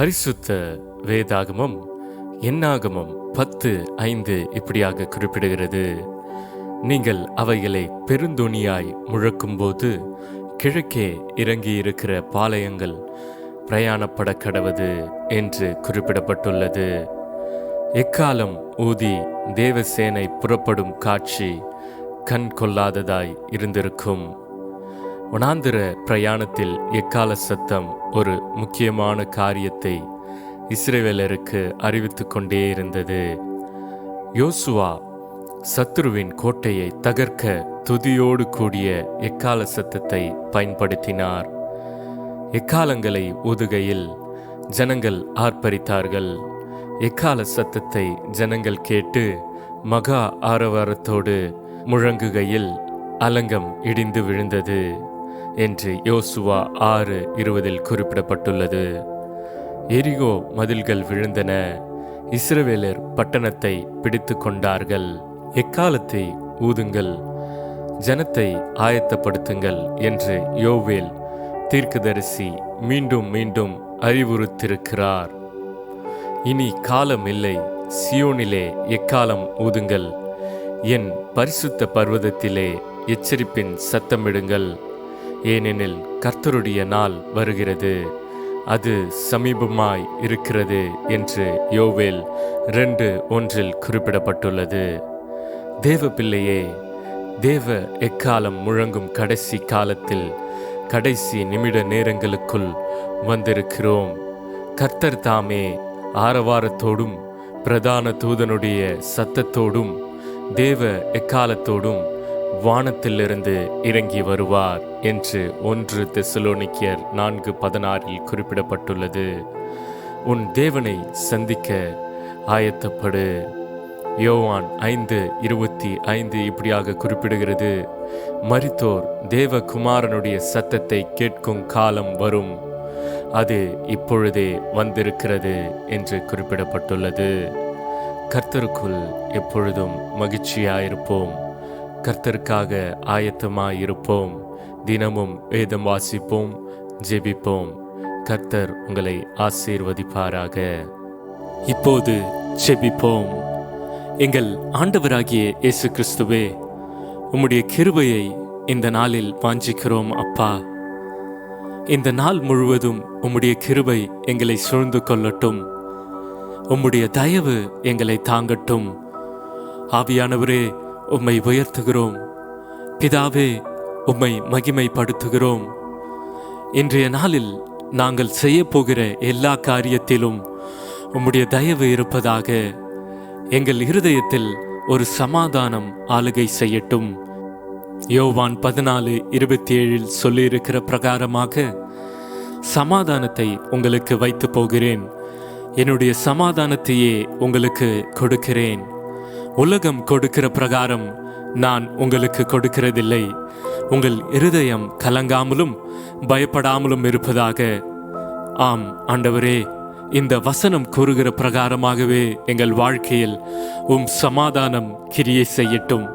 பரிசுத்த வேதாகமம் எண்ணாகமம் பத்து ஐந்து இப்படியாக குறிப்பிடுகிறது. நீங்கள் அவைகளை பெருந்தொனியாய் முழக்கும்போது கிழக்கே இறங்கியிருக்கிற பாளையங்கள் பிரயாணப்பட கடவது என்று குறிப்பிடப்பட்டுள்ளது. எக்காலம் ஊதி தேவசேனை புறப்படும் காட்சி கண் கொள்ளாததாய் இருந்திருக்கும். வனாந்திர பிரயாணத்தில் எக்கால சத்தம் ஒரு முக்கியமான காரியத்தை இஸ்ரேவேலருக்கு அறிவித்து கொண்டே இருந்தது. யோசுவா சத்துருவின் கோட்டையை தகர்க்க துதியோடு கூடிய எக்கால சத்தத்தை பயன்படுத்தினார். எக்காலங்களை ஊதுகையில் ஜனங்கள் ஆர்ப்பரித்தார்கள். எக்கால சத்தத்தை ஜனங்கள் கேட்டு மகா ஆரவாரத்தோடு முழங்குகையில் அலங்கம் இடிந்து விழுந்தது. என்று யோசுவா ஆறு இருபதில் குறிப்பிடப்பட்டுள்ளது. எரிகோ மதில்கள் விழுந்தன. இஸ்ரவேலர் பட்டணத்தை பிடித்து கொண்டார்கள். எக்காலத்தை ஊதுங்கள்? ஜனத்தை ஆயத்தப்படுத்துங்கள் என்று யோவேல் தீர்க்கதரிசி மீண்டும் மீண்டும் அறிவுறுத்திருக்கிறார் இனி காலம் இல்லை. சியோனிலே எக்காலம் ஊதுங்கள்? என் பரிசுத்த பர்வதத்திலே எச்சரிப்பின் சத்தமிடுங்கள். ஏனெனில் கர்த்தருடைய நாள் வருகிறது. அது சமீபமாய் இருக்கிறது என்று யோவேல் ரெண்டு ஒன்றில் குறிப்பிடப்பட்டுள்ளது. தேவ பிள்ளையே தேவ எக்காலம் முழங்கும் கடைசி காலத்தில் கடைசி நிமிட நேரங்களுக்குள் வந்திருக்கிறோம். கர்த்தர் தாமே ஆரவாரத்தோடும் பிரதான தூதனுடைய சத்தத்தோடும் தேவ எக்காலத்தோடும் வானத்திலிருந்து இறங்கி வருவார் என்று ஒன்று தெசலோனிக்கியர் நான்கு பதினாறில் குறிப்பிடப்பட்டுள்ளது. உன் தேவனை சந்திக்க ஆயத்தப்படு. யோவான் ஐந்து இருபத்தி ஐந்து இப்படியாக குறிப்பிடுகிறது. மரித்தோர் தேவகுமாரனுடைய சத்தத்தை கேட்கும் காலம் வரும். அது இப்பொழுதே வந்திருக்கிறது என்று குறிப்பிடப்பட்டுள்ளது. கர்த்தருக்குள் எப்பொழுதும் மகிழ்ச்சியாயிருப்போம். கர்த்தருக்காக ஆயத்தமாயிருப்போம். தினமும் வேதம் வாசிப்போம் ஜெபிப்போம். கர்த்தர் உங்களை ஆசீர்வதிப்பாராக. இப்போது ஜெபிப்போம். எங்கள் ஆண்டவராகிய இயேசு கிறிஸ்துவே உம்முடைய கிருபையை இந்த நாளில் வாஞ்சிக்கிறோம் அப்பா. இந்த நாள் முழுவதும் உம்முடைய கிருபை எங்களை சூழ்ந்து கொள்ளட்டும். உம்முடைய தயவு எங்களை தாங்கட்டும். ஆவியானவரே உம்மை உயர்த்துகிறோம். பிதாவே உம்மை மகிமைப்படுத்துகிறோம். இன்றைய நாளில் நாங்கள் செய்ய போகிற எல்லா காரியத்திலும் உம்முடைய தயவு இருப்பதாக எங்கள் இருதயத்தில் ஒரு சமாதானம் ஆளுகை செய்யட்டும். யோவான் பதினாலு இருபத்தி ஏழில் சொல்லியிருக்கிற பிரகாரமாக சமாதானத்தை உங்களுக்கு வைத்து போகிறேன். என்னுடைய சமாதானத்தையே உங்களுக்கு கொடுக்கிறேன். உலகம் கொடுக்கிற பிரகாரம் நான் உங்களுக்கு கொடுக்கிறதில்லை. உங்கள் இருதயம் கலங்காமலும் பயப்படாமலும் இருப்பதாக. ஆம் ஆண்டவரே இந்த வசனம் கூறுகிற பிரகாரமாகவே எங்கள் வாழ்க்கையில் உம் சமாதானம் கிரியை செய்யட்டும்.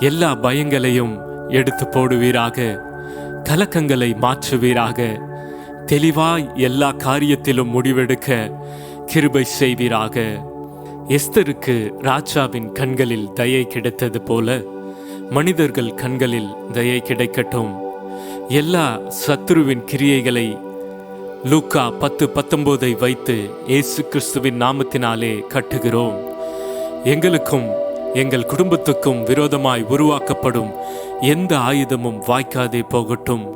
எல்லா பயங்களையும் எடுத்து போடுவீராக கலக்கங்களை மாற்றுவீராக தெளிவாய் எல்லா காரியத்திலும் முடிவெடுக்க கிருபை செய்வீராக. எஸ்தருக்கு ராஜாவின் கண்களில் தயை கிடைத்தது போல மனிதர்கள் கண்களில் தயை கிடைக்கட்டும். எல்லா சத்ருவின் கிரியைகளை லூக்கா பத்து பத்தொன்பதை வைத்து இயேசு கிறிஸ்துவின் நாமத்தினாலே கட்டுகிறோம். எங்களுக்கும் எங்கள் குடும்பத்துக்கும் விரோதமாய் உருவாக்கப்படும் எந்த ஆயுதமும் வாய்க்காதே போகட்டும்.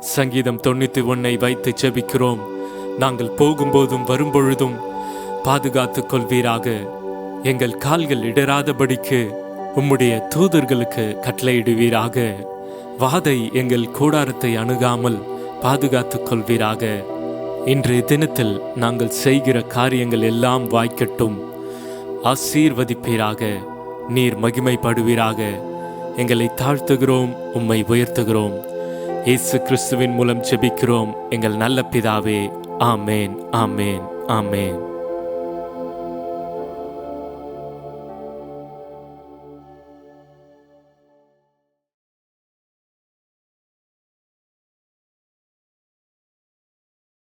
சங்கீதம் தொண்ணூற்றி ஒன்னை வைத்து செபிக்கிறோம் நாங்கள் போகும்போதும் வரும்பொழுதும் பாதுகாத்துக் கொள்வீராக. எங்கள் கால்கள் இடராதபடிக்கு உம்முடைய தூதர்களுக்கு கட்டளையிடுவீராக. வாதை எங்கள் கூடாரத்தை அணுகாமல் பாதுகாத்துக் கொள்வீராக. இன்றைய தினத்தில் நாங்கள் செய்கிற காரியங்கள் எல்லாம் வாய்க்கட்டும். ஆசீர்வதிப்பீராக. நீர் மகிமைப்படுவீராக. எங்களை தாழ்த்துகிறோம் உம்மை உயர்த்துகிறோம். இயேசு கிறிஸ்துவின் மூலம் ஜெபிக்கிறோம் எங்கள் நல்ல பிதாவே. ஆமேன் ஆமேன் ஆமேன்.